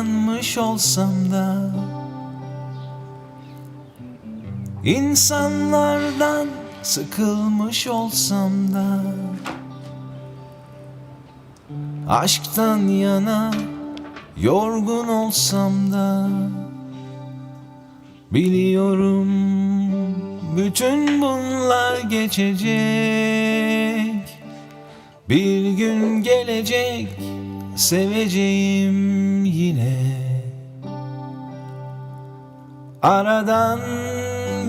Yanmış olsam da İnsanlardan sıkılmış olsam da Aşktan yana yorgun olsam da Biliyorum bütün bunlar geçecek. Bir gün gelecek seveceğim yine. Aradan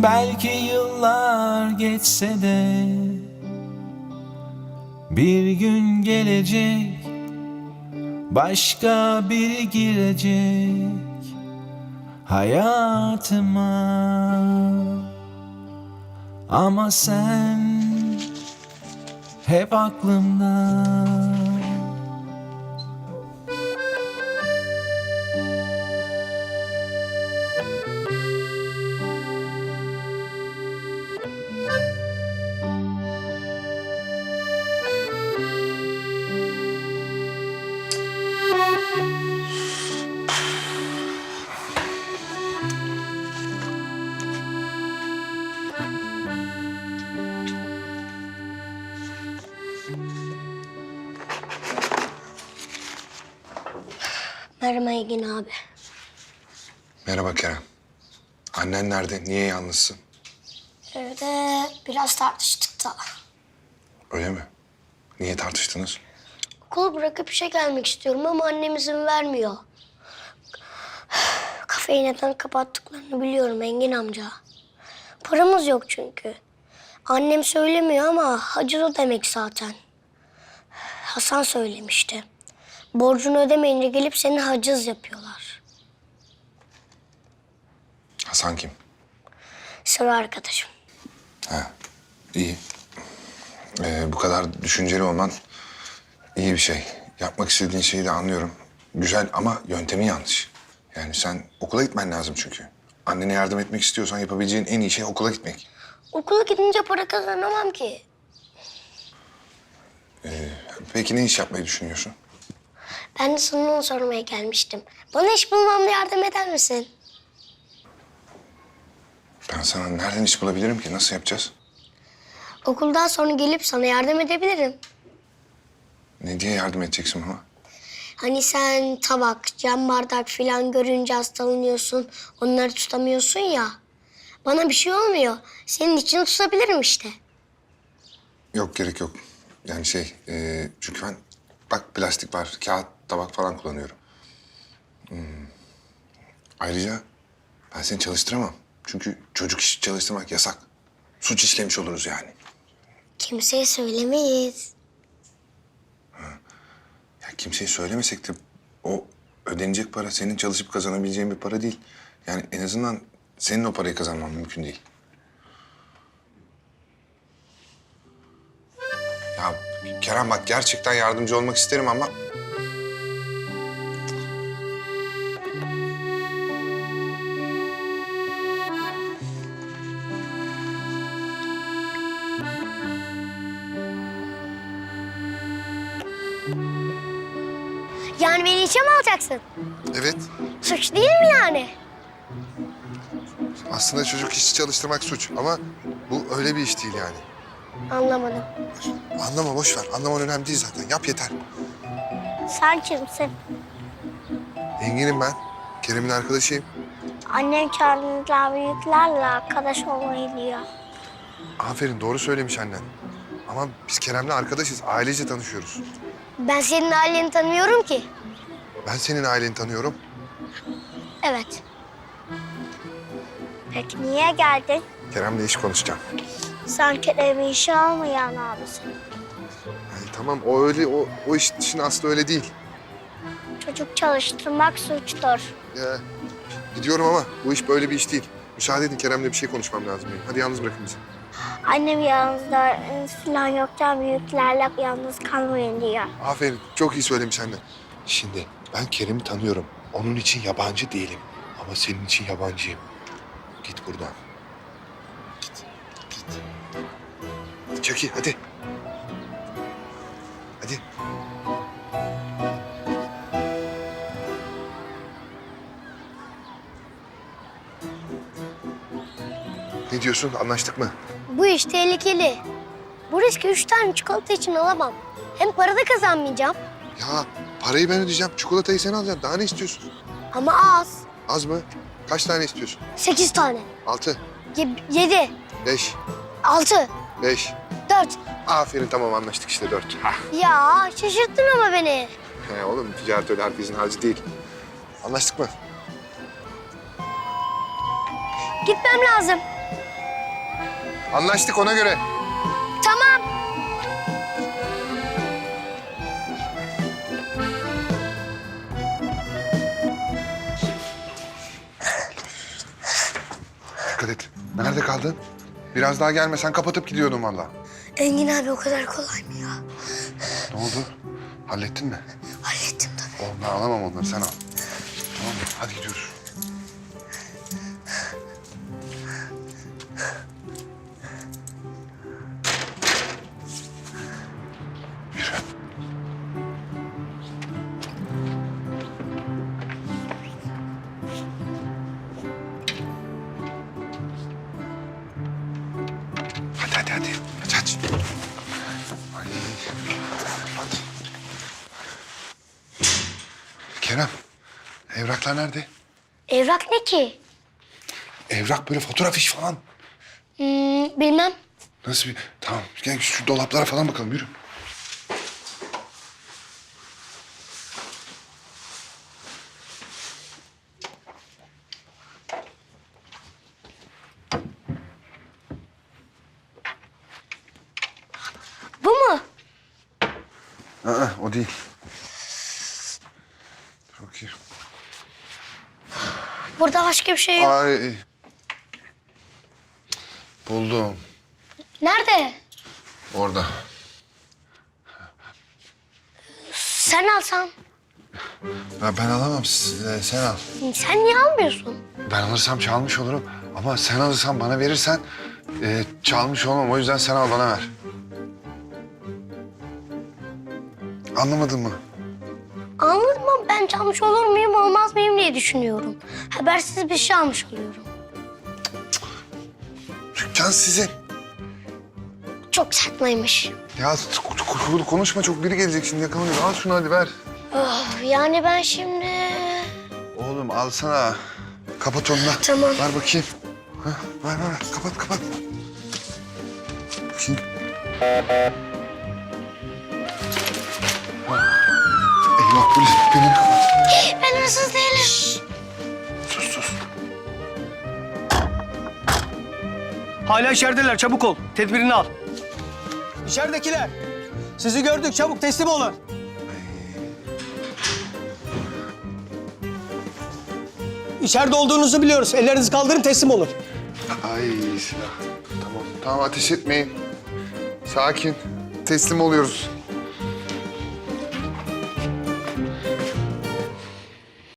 belki yıllar geçse de Bir gün gelecek başka biri girecek hayatıma. Ama sen hep aklımda Merhaba Engin abi. Merhaba Kerem. Annen nerede? Niye yalnızsın? Evde biraz tartıştık da. Öyle mi? Niye tartıştınız? Okulu bırakıp işe gelmek istiyorum ama annem izin vermiyor. Kafeyi neden kapattıklarını biliyorum Engin amca. Paramız yok çünkü. Annem söylemiyor ama hacı o demek zaten. Hasan söylemişti. Borcunu ödemeyince gelip seni haciz yapıyorlar. Hasan kim? Sıra arkadaşım. Ha, iyi. Ee, bu kadar düşünceli olman iyi bir şey. Yapmak istediğin şeyi de anlıyorum. Güzel ama yöntemi yanlış. Yani sen okula gitmen lazım çünkü. Annene yardım etmek istiyorsan yapabileceğin en iyi şey okula gitmek. Okula gidince para kazanamam ki. Peki ne iş yapmayı düşünüyorsun? Ben de sana onu sormaya gelmiştim. Bana iş bulmamda yardım eder misin? Ben sana nereden iş bulabilirim ki? Nasıl yapacağız? Okuldan sonra gelip sana yardım edebilirim. Ne diye yardım edeceksin ama? Hani sen tabak, cam bardak filan görünce hastalanıyorsun. Onları tutamıyorsun ya. Bana bir şey olmuyor. Senin için tutabilirim işte. Yok gerek yok. Yani şey, e, çünkü ben bak plastik var, kağıt, tabak falan kullanıyorum. Hmm. Ayrıca ben seni çalıştıramam. Çünkü çocuk işi çalıştırmak yasak. Suç işlemiş oluruz yani. Kimseye söylemeyiz. Ya kimseye söylemesek de o ödenecek para senin çalışıp kazanabileceğin bir para değil. Yani en azından senin o parayı kazanman mümkün değil. Ya Kerem bak gerçekten yardımcı olmak isterim ama Yani beni işe mi alacaksın? Evet. Suç değil mi yani? Aslında çocuk işçi çalıştırmak suç ama bu öyle bir iş değil yani. Anlamadım. Anlama boş ver. Anlaman önemli değil zaten. Yap yeter. Sen kimsin? Engin'im ben. Kerem'in arkadaşıyım. Annem kendinizle büyüklerle arkadaş olmayı diyor. Aferin doğru söylemiş annen. Ama biz Kerem'le arkadaşız. Ailece tanışıyoruz. Ben senin aileni tanımıyorum ki. Ben senin aileni tanıyorum. Evet. Peki niye geldin? Kerem'le iş konuşacağım. Sen Kerem'i işe almayan abisin. Ay, tamam o öyle o, o iş işin aslı öyle değil. Çocuk çalıştırmak suçtur. Ya, gidiyorum ama bu iş böyle bir iş değil. Müsaade edin Kerem'le bir şey konuşmam lazım benim. Hadi yalnız bırakın bizi. Annem yanınızda falan yokken büyüklerle yalnız kalmayın diyor. Aferin çok iyi söylemiş anne. Şimdi ben Kerem'i tanıyorum. Onun için yabancı değilim. Ama senin için yabancıyım. Git buradan. Git, git. Çaki hadi. Hadi. Ne diyorsun? Anlaştık mı? Bu iş tehlikeli. Bu riski üç tane çikolata için alamam. Hem para da kazanmayacağım. Ya parayı ben ödeyeceğim. Çikolatayı sen alacaksın. Daha ne istiyorsun? Ama az. Az mı? Kaç tane istiyorsun? Sekiz tane. Altı, Ye- yedi. beş, Altı. beş. Dört. Aferin tamam anlaştık işte dört. Hah. Ya şaşırttın ama beni. He, oğlum ticaret öyle herkesin harcı değil. Anlaştık mı? Gitmem lazım. Anlaştık ona göre. Tamam. Dikkat et. Nerede kaldın? Biraz daha gelmesen kapatıp gidiyordum valla. Engin abi o kadar kolay mı ya? Ne oldu? Hallettin mi? Hallettim tabii. Oğlum ben alamam onları sen al. Tamam mı? Hadi gidiyoruz. Ay. Hadi. Kerem, evraklar nerede? Evrak ne ki? Evrak böyle fotoğraf iş falan. Hmm, bilmem. Nasıl bir... Tamam, gel şu dolaplara falan bakalım, yürü. Bu mu? Aa, o değil. Dur bakayım. Burada başka bir şey yok. Ay. Buldum. Nerede? Orada. Sen alsan. Ya ben alamam, siz- e, sen al. Sen niye almıyorsun? Ben alırsam çalmış olurum. Ama sen alırsan bana verirsen e, çalmış olmam. O yüzden sen al bana ver. Anlamadın mı? Anladım ama ben çalmış olur muyum olmaz mıyım diye düşünüyorum. Habersiz bir şey almış oluyorum. Dükkan sizin. Çok saçmaymış. Ya k- k- konuşma çok biri gelecek şimdi yakalanıyor. Al şunu hadi ver. Oh, yani ben şimdi... Oğlum alsana. Kapat onu da. Tamam. Ver bakayım. Ver ver ver. Kapat kapat. Bakayım. Polis beni kapat. Ben hırsız değilim. Sus sus. Hala içerideler çabuk ol. Tedbirini al. İçeridekiler. Sizi gördük çabuk teslim olun. İçeride olduğunuzu biliyoruz. Ellerinizi kaldırın teslim olun. Ay silah. Tamam tamam ateş etmeyin. Sakin. Teslim oluyoruz.